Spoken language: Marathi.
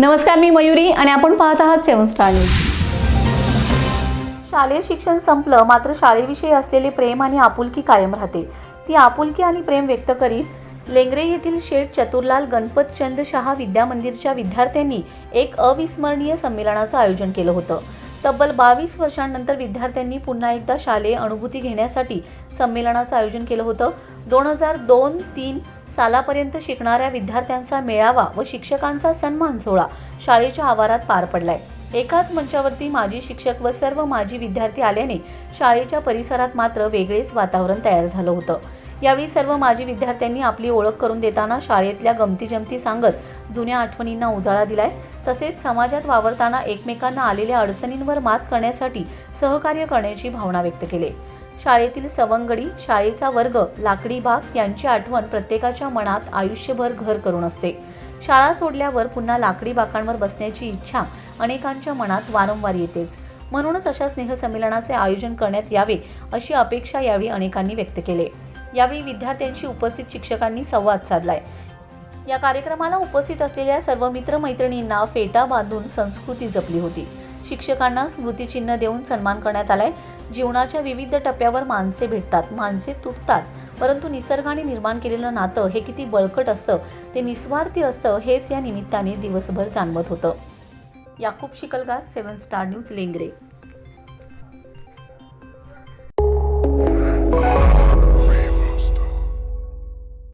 नमस्कार मी मयुरी आणि आपण पाहत आहात सेवन स्टार न्यूज. शालेय शिक्षण संपलं मात्र शाळेविषयी असलेले प्रेम आणि आपुलकी कायम राहते. ती आपुलकी आणि प्रेम व्यक्त करीत लेंगरे येथील शेठ चतुरलाल गणपतचंद शहा विद्या मंदिरच्या विद्यार्थ्यांनी एक अविस्मरणीय संमेलनाचं आयोजन केलं होतं. तब्बल बावीस वर्षांनंतर विद्यार्थ्यांनी पुन्हा एकदा शालेय अनुभूती घेण्यासाठी संमेलनाचं आयोजन केलं होतं. दोन हजार दोन तीन सालापर्यंत शिकणाऱ्या विद्यार्थ्यांचा मेळावा व शिक्षकांचा सन्मान सोहळा शाळेच्या आवारात पार पडलाय. एकाच मंचावरती माजी शिक्षक व सर्व माजी विद्यार्थी आल्याने शाळेच्या परिसरात मात्र वेगळेच वातावरण तयार झालं होतं. यावेळी सर्व माजी विद्यार्थ्यांनी आपली ओळख करून देताना शाळेतल्या गमतीजमती सांगत जुन्या आठवणींना उजाळा दिलाय. तसेच समाजात वावरताना एकमेकांना आलेल्या अडचणींवर मात करण्यासाठी सहकार्य करण्याची भावना व्यक्त केली. शाळेतील सवंगडी शाळेचा वर्ग लाकडी बाग यांची आठवण प्रत्येकाच्या मनात आयुष्यभर घर करून असते. शाळा सोडल्यावर पुन्हा लाकडी बाकांवर बसण्याची इच्छा अनेकांच्या मनात वारंवार येतेच. म्हणूनच अशा स्नेहसंमेलनाचे आयोजन करण्यात यावे अशी अपेक्षा यावेळी अनेकांनी व्यक्त केले. यावेळी विद्यार्थ्यांशी उपस्थित शिक्षकांनी संवाद साधलाय. या कार्यक्रमाला उपस्थित असलेल्या सर्व मित्रमैत्रिणींना फेटा बांधून संस्कृती जपली होती. शिक्षकांना स्मृतिचिन्ह देऊन सन्मान करण्यात आलाय. जीवनाच्या विविध टप्प्यावर माणसे भेटतात माणसे तुटतात. परंतु निसर्गाने निर्माण केलेलं नातं हे किती बळकट असतं ते निस्वार्थी असतं हेच या निमित्ताने दिवसभर जाणवत होतं. Yakub Shikalgar seven star news Lengre.